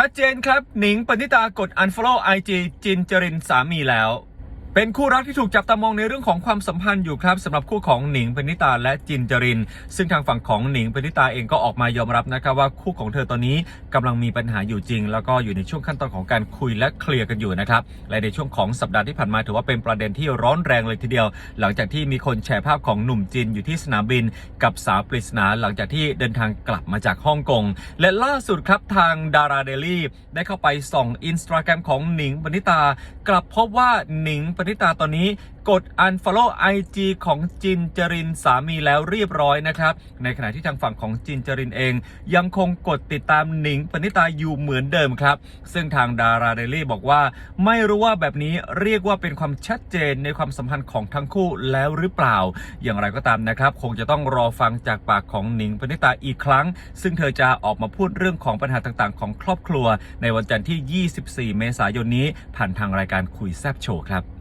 ชัดเจนครับ หนิงปณิตากด unfollow IG จินจรินสามีแล้ว เป็นคู่รักที่ถูกจับตามองในเรื่องของความสัมพันธ์อยู่ครับสำหรับคู่ของหนิงปณิตาและจินจริน ซึ่งทางฝั่งของหนิงปณิตาเองก็ออกมายอมรับนะครับว่าคู่ของเธอตอนนี้กำลังมีปัญหาอยู่จริง แล้วก็อยู่ในช่วงขั้นตอนของการคุยและเคลียร์กันอยู่นะครับและในช่วงของสัปดาห์ที่ผ่านมาถือว่าเป็นประเด็นที่ร้อนแรงเลยทีเดียว หลังจากที่มีคนแชร์ภาพของหนุ่มจินอยู่ที่สนามบิน กับสาวปริศนาหลังจากที่เดินทางกลับมาจากฮ่องกงและล่าสุดครับทางดาราเดลี่ได้เข้าไปส่องอินสตาแกรมของหนิงปณิตากลับพบว่าหนิงปณิตาตอนนี้กด unfollow IG ของจินจรินสามีแล้วเรียบร้อยนะครับ ในขณะที่ทางฝั่งของจินจรินเอง ยังคงกดติดตามหนิงปณิตาอยู่เหมือนเดิมครับ ซึ่งทางดาราเดลี่บอกว่า ไม่รู้ว่าแบบนี้เรียกว่าเป็นความชัดเจนในความสัมพันธ์ของทั้งคู่แล้วหรือเปล่า อย่างไรก็ตามนะครับ คงจะต้องรอฟังจากปากของหนิงปณิตาอีกครั้ง ซึ่งเธอจะออกมาพูดเรื่องของปัญหาต่างๆ ของครอบครัว ในวันจันทร์ที่ 24 เมษายนนี้ผ่านทางรายการคุยแซบโชว์ครับ